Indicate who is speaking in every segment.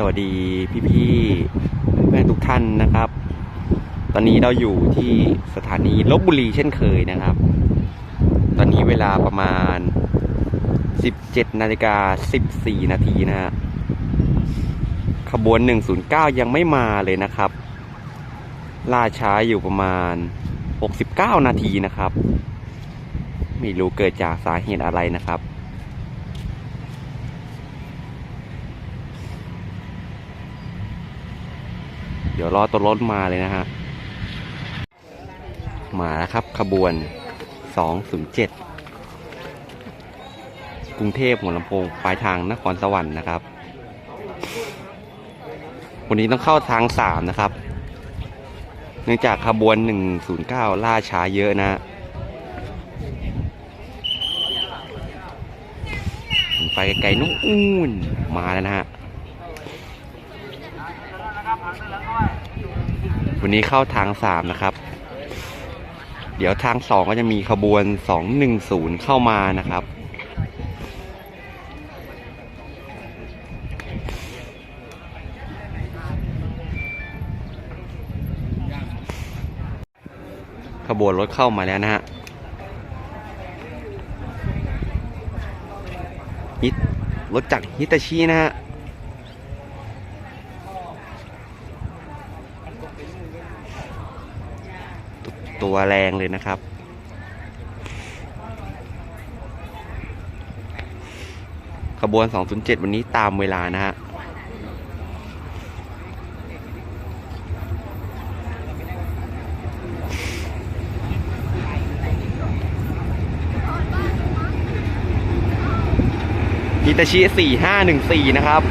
Speaker 1: สวัสดีพี่ๆเพื่อนทุกท่านนะครับ ตอนนี้เราอยู่ที่สถานีลบบุรีเช่นเคยนะครับ ตอนนี้เวลาประมาณ 17นาฬิกา14นาทีนะฮะขบวน 109 ยังไม่มาเลยนะครับ ล่าช้าอยู่ประมาณ 69 นาทีนะครับ ไม่รู้เกิดจากสาเหตุอะไรนะครับ เดี๋ยวรอตัวรถมาเลยนะฮะ มาแล้วครับขบวน 207 กรุงเทพหัวลำโพงปลายทางนครสวรรค์นะครับ วันนี้ต้องเข้าทาง 3 นะครับ เนื่องจากขบวน 109 ล่าช้าเยอะนะไปไกลๆนู่นมาแล้วนะฮะ วันนี้เข้าทางสามนะครับ เดี๋ยวทางสองก็จะมีขบวนสองหนึ่งศูนย์เข้ามานะครับ ขบวนรถเข้ามาแล้วนะฮะรถจากฮิตาชินะฮะ ตัวแรงเลยนะครับ ขบวน 207 วันนี้ตามเวลานะฮะฮิตาชิ 4514 นะครับ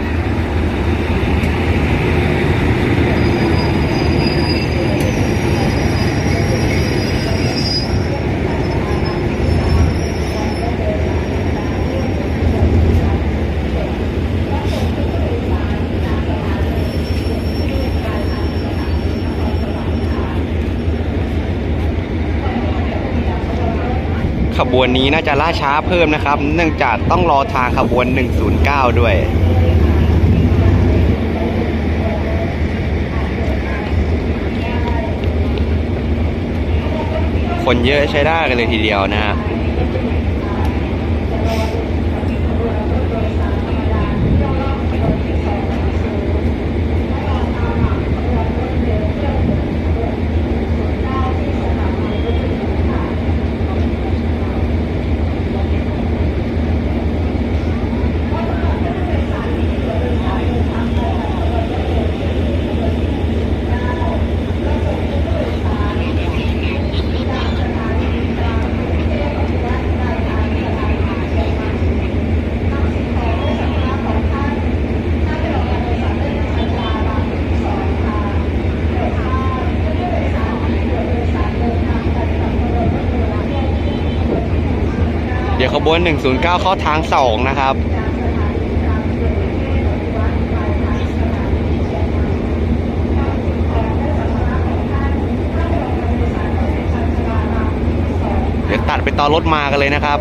Speaker 1: ขบวนนี้น่าจะล่าช้าเพิ่มนะครับ เนื่องจากต้องรอทางขบวน 109 ด้วยคนเยอะใช้ได้กันเลยทีเดียวนะฮะ วขบวน 109 เข้าทาง 2 นะครับ เดี๋ยวตัดไปต่อรถมากันเลยนะครับ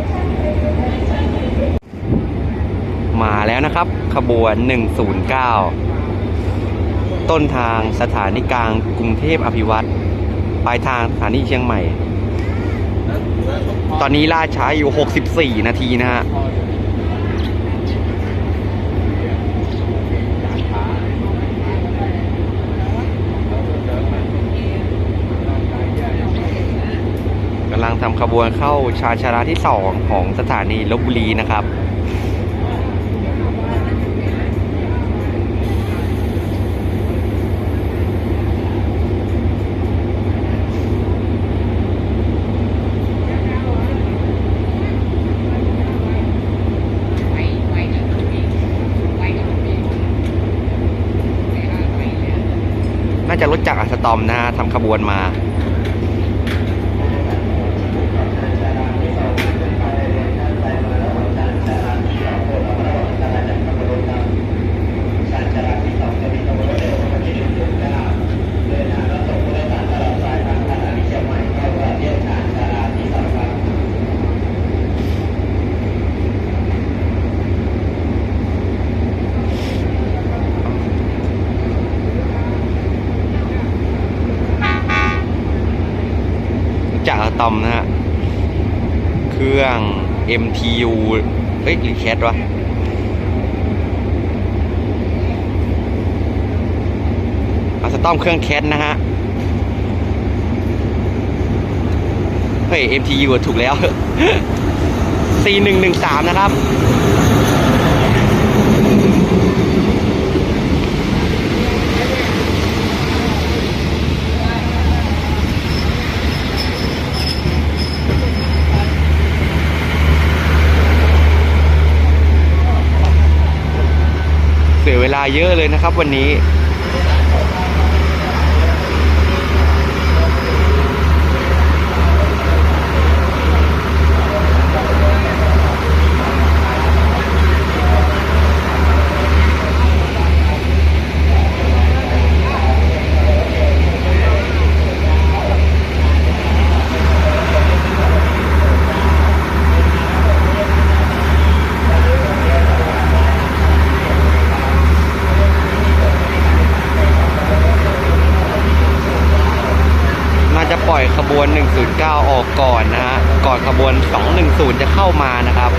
Speaker 1: มาแล้วนะครับ ขบวน 109 ต้นทางสถานีกลางกรุงเทพอภิวัตรปลายทางสถานีเชียงใหม่ ตอนนี้ล่าช้าอยู่ 64 นาทีนะฮะกำลังทำขบวนเข้าชาชาราที่ 2 ของสถานีลบบุรีนะครับ น่าจะรถจากอัส ตอมนะฮะทำขบวนมา ตำนะฮะ เครื่อง MTU เฮ้ยหรือแคทวะอาสตอมเครื่องแคทนะฮะ เฮ้ย MTU ถูกแล้ว C113 นะครับ ลาเยอะเลยนะครับวันนี้ น่าจะปล่อยขบวน 109 ออกก่อนนะฮะ ก่อนขบวน 210 จะเข้ามานะครับ ข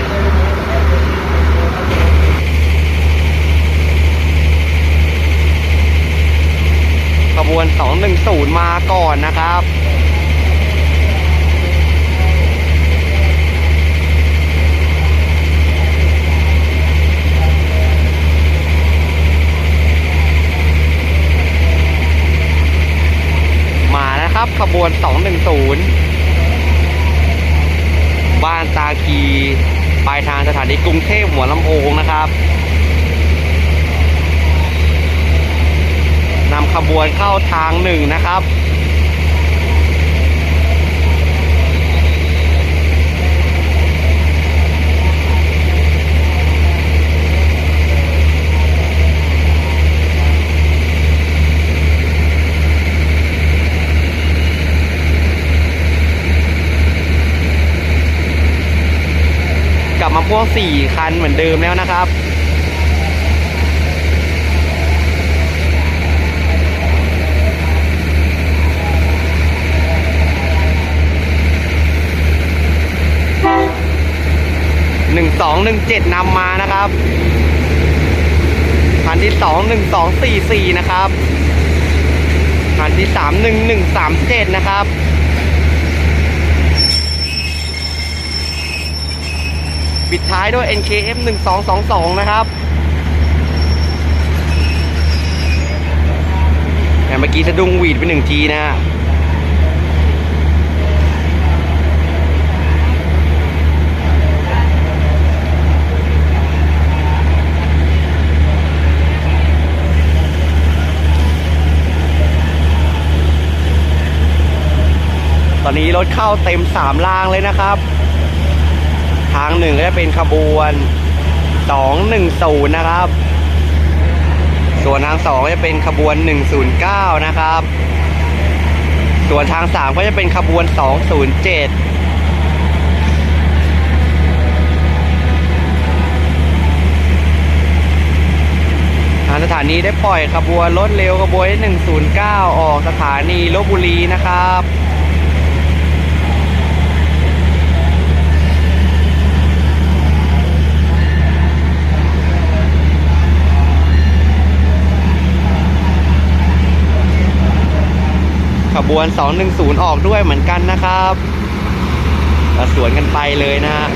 Speaker 1: บวน 210 มาก่อนนะครับมาแล้วครับขบวน 210 บ้านตาคี ปลายทางสถานีกรุงเทพหัวลำโพงนะครับนำข บวนเข้าทางหนึ่งนะครับกลับมาพ่วงสี่คันเหมือนเดิมแล้วนะครับ หนึ่งสองหนึ่งเจ็ดนำมานะครับคันที่สองหนึ่งสองสี่สี่นะครับคันที่สามหนึ่งหนึ่งสามเจ็ดนะครับปิดท้ายด้วย NKF 1222 นะครับแต่เมื่อกี้สะดุ้งหวีดไปหนึ่งทีนะ อนนี้รถเข้าเต็มสามรางเลยนะครับ ทางหนึ่งก็จะเป็นขบวน210นะครับ ส่วนทางสองก็จะเป็นขบวน109นะครับ ส่วนทางสามก็จะเป็นขบวน207ทางสถานีได้ปล่อยขบวนรถเร็วขบวนที่109 ออกสถานีลบบุรีนะครับ บวน 210 ออกด้วยเหมือนกันนะครับก็สวนกันไปเลยนะฮะ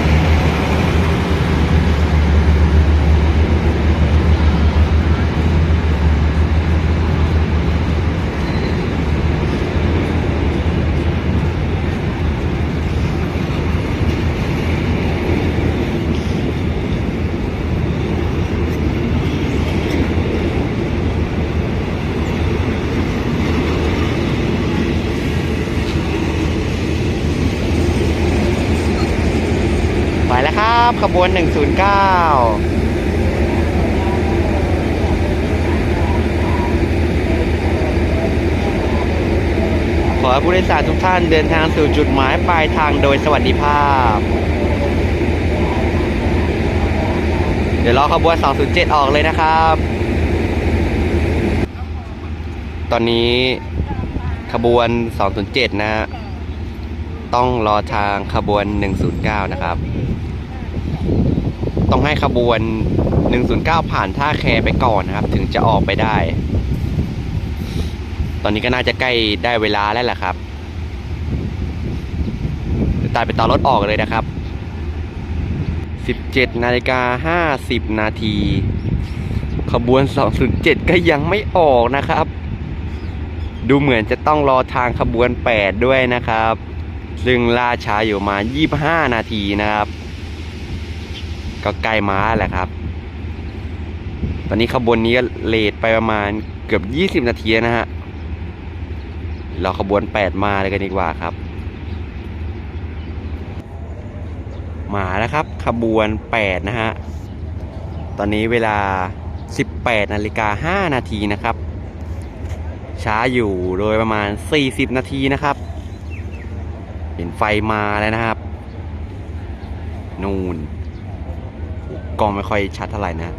Speaker 1: ขบวน 109ขอให้ผู้โดยสารทุกท่านเดินทางสู่จุดหมายปลายทางโดยสวัสดิภาพ เดี๋ยวรอขบวน 207 ออกเลยนะครับ ตอนนี้ขบวน 207 นะฮะต้องรอทางขบวน 109 นะครับ ต้องให้ขบวน 109 ผ่านท่าแคไปก่อนนะครับ ถึงจะออกไปได้ ตอนนี้ก็น่าจะใกล้ได้เวลาแล้วแหละครับตายไปต่อรถออกเลยนะครับ 17นาฬิกา50 นาที ขบวน 207 ก็ยังไม่ออกนะครับ ดูเหมือนจะต้องรอทางขบวน 8 ด้วยนะครับ ซึ่งล่าช้าอยู่มา 25 นาทีนะครับ ก็ใกล้ม้าแหละครับ ตอนนี้ขบวนนี้ก็เลทไปประมาณเกือบ20นาทีนะฮะ เราขบวน8มาเลยกันดีกว่าครับ มาแล้วครับ ขบวน8นะฮะ ตอนนี้เวลา18นาฬิกา5นาทีนะครับ ช้าอยู่โดยประมาณ40นาทีนะครับ เห็นไฟมาแล้วนะครับ นูนก ล้องไม่ค่อยชัดเท่าไหร่นะ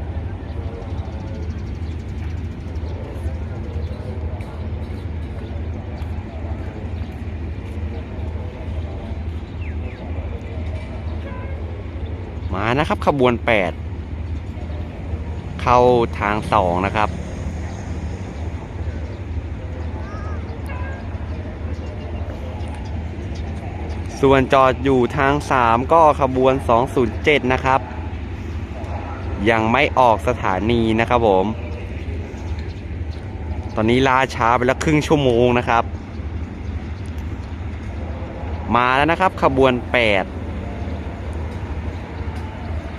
Speaker 1: มานะครับขบวน 8 เข้าทางสองนะครับ ส่วนจอดอยู่ทาง 3 ก็ขบวน 207 นะครับ ยังไม่ออกสถานีนะครับผม ตอนนี้ล่าช้าไปแล้วครึ่งชั่วโมงนะครับ มาแล้วนะครับ ขบวน 8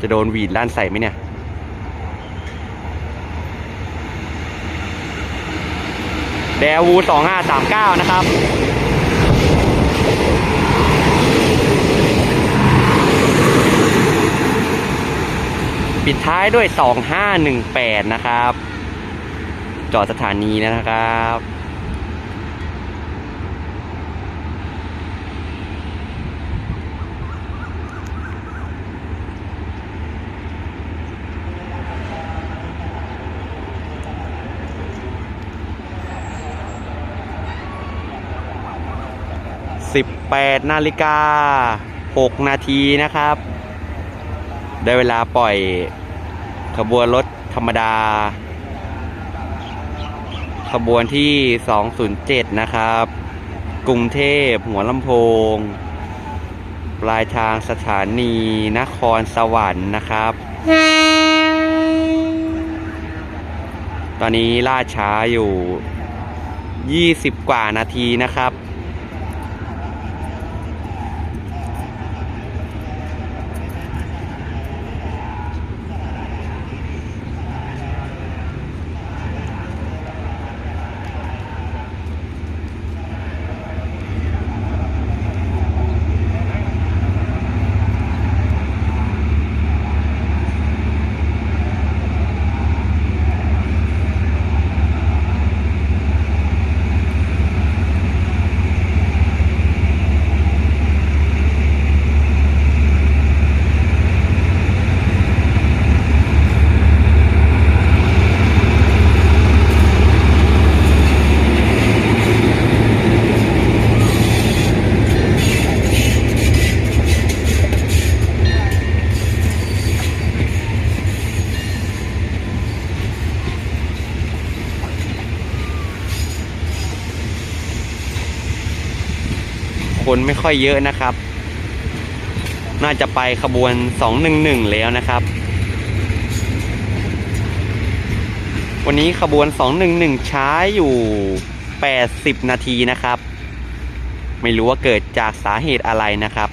Speaker 1: จะโดนหวีดลั่นใส่ไหมเนี่ยเดวู2539นะครับ ปิดท้ายด้วย 2518 นะครับ จอดสถานีนะครับ 18 นาฬิกา 6 นาทีนะครับ ได้เวลาปล่อยขบวนรถธรรมดา ขบวนที่ 207 นะครับ กรุงเทพหัวลำโพง ปลายทางสถานีนครสวรรค์นะครับ ตอนนี้ล่าช้าอยู่ 20 กว่านาทีนะครับ คนไม่ค่อยเยอะนะครับ น่าจะไปขบวน 211 แล้วนะครับ วันนี้ขบวน 211 ช้าอยู่ 80 นาทีนะครับ ไม่รู้ว่าเกิดจากสาเหตุอะไรนะครับ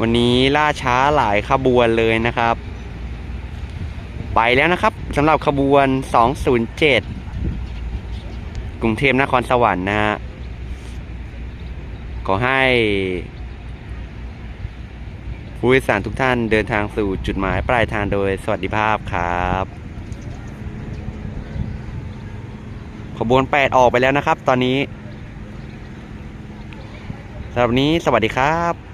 Speaker 1: วันนี้ล่าช้าหลายขบวนเลยนะครับ ไปแล้วนะครับสำหรับขบวน 207 กรุงเทพนครสวรรค์นะฮะ ขอให้ผู้โดยสารทุกท่านเดินทางสู่จุดหมายปลายทางโดยสวัสดิภาพครับ ขบวน 8 ออกไปแล้วนะครับ ตอนนี้สำหรับนี้สวัสดีครับ